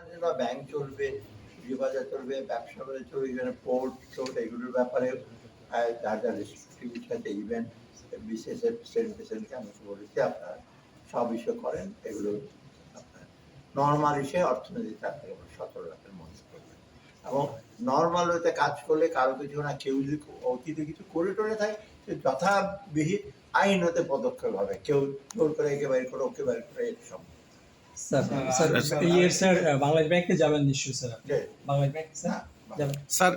না ব্যাংক চলবে বাজার চলবে, ব্যবসা বাজার চলবে এখানে পোর্ট টোর্ট এগুলোর ব্যাপারে যার যা রেস্ট্রিকটিভিটি আছে ইভেন বিসিএসের প্রেসিডেন্ট প্রেসিডেন্টকে আমি বলেছি, আপনারা সব ইস্যু করেন, এগুলো আপনার নর্মাল ইস্যে অর্থনীতিতে আপনাকে সতেরো রাখার মনে করবেন এবং নর্মাল ওতে কাজ করলে কারও কিছু না, কেউ যদি অতীতে কিছু করে টরে থাকে, সে যথাবিহিত আইন হতে পদক্ষেপ হবে। কেউ জোর করে একে বাইর করে ওকে বাইর করে সব স্যার স্যার ইয়ের স্যার বাংলাদেশ ব্যাংকে যাবেন নিশ্চয়ই sir Bangladesh bank sir sir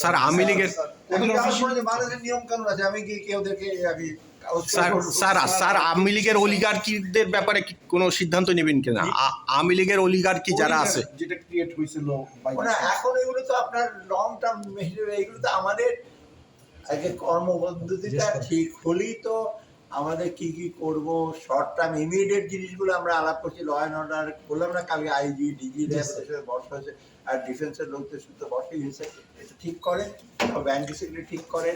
sir Awami লীগের এখন আমার বাংলাদেশের নিয়ম কানুন আছে আমি কি কেউ আমি স্যার স্যার স্যার আওয়ামী লীগের অলিগার্কিদের ব্যাপারে কি কোনো সিদ্ধান্ত নেবেন কিনা? আওয়ামী লীগের অলিগার্কি যারা আছে। যেটা ক্রিয়েট হয়েছিল মানে এখন এগুলো তো আপনার লং টার্ম এগুলো তো আমাদের আগে কর্মপদ্ধতিটা ঠিক হলেই তো আমাদের কি কি করব শর্ট টার্ম ইমিডিয়েট জিনিসগুলো আমরা আলাপ করছি ল অ্যান্ড অর্ডার বললাম না কালকে আইজি ডিজি র্যাব এসে বর্ষা হয়েছে আর ডিফেন্সের লোকদের সাথে বসেই হয়েছে এটা ঠিক করে ব্যাংক ডিসিপ্লিন ঠিক করে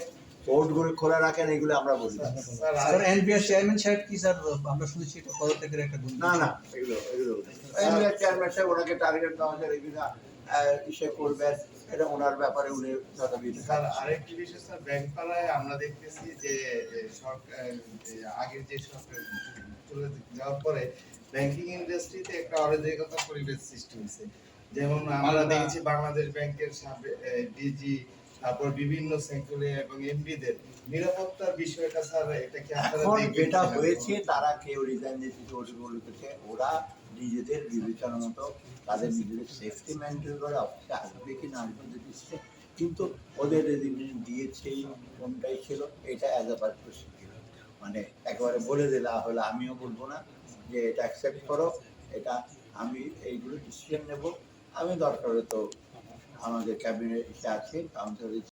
কোর্টগুলো খোলা রাখেন এগুলো আমরা বলি। স্যার এনবিআর চেয়ারম্যান সাহেব কি স্যার আমরা শুনেছি এটা পদত্যাগের একটা না না এগুলো এগুলো এমএলএ চেয়ারম্যান সাহেব ওনাকে টার্গেট দেওয়া হয়েছে এগুলো ইসে করবেন এটা ওনার ব্যাপারে উনি স্যার আরেকটি বিষয় স্যার ব্যাংক পাড়ায় আমরা দেখতেছি যে সরকার আগের যে সরকার চলে যাওয়ার পরে ব্যাংকিং ইন্ডাস্ট্রিতে একটা অরাজকতা পরিবেশ সৃষ্টি হয়েছে যেমন আমরা দেখেছি বাংলাদেশ ব্যাংকের ডিজি তারপর বিভিন্ন সেক্টরে এবং এমপিদের নিরাপত্তার বিষয়টা স্যার এটা কি আপনারা দেখবেন কিনা? হয়েছে তারা কেউ রিজাইন ওটিগুলো ওরা নিজেদের বিবেচনা মতো তাদের নিজেদের সেফটি মেনটেন করে, অফিসে আসবে কি না আসবে দিচ্ছে কিন্তু ওদের যেদিন দিয়েছে কোনটাই ছিল, এটা অ্যাজ আ পারপাস মানে একেবারে বলে দিলা হলে আমিও বলব না যে, এটা অ্যাকসেপ্ট করো, এটা আমি এইগুলো ডিসিশন নেব। আমি দরকার তো আমাদের ক্যাবিনেট আছে কাউন্সিলের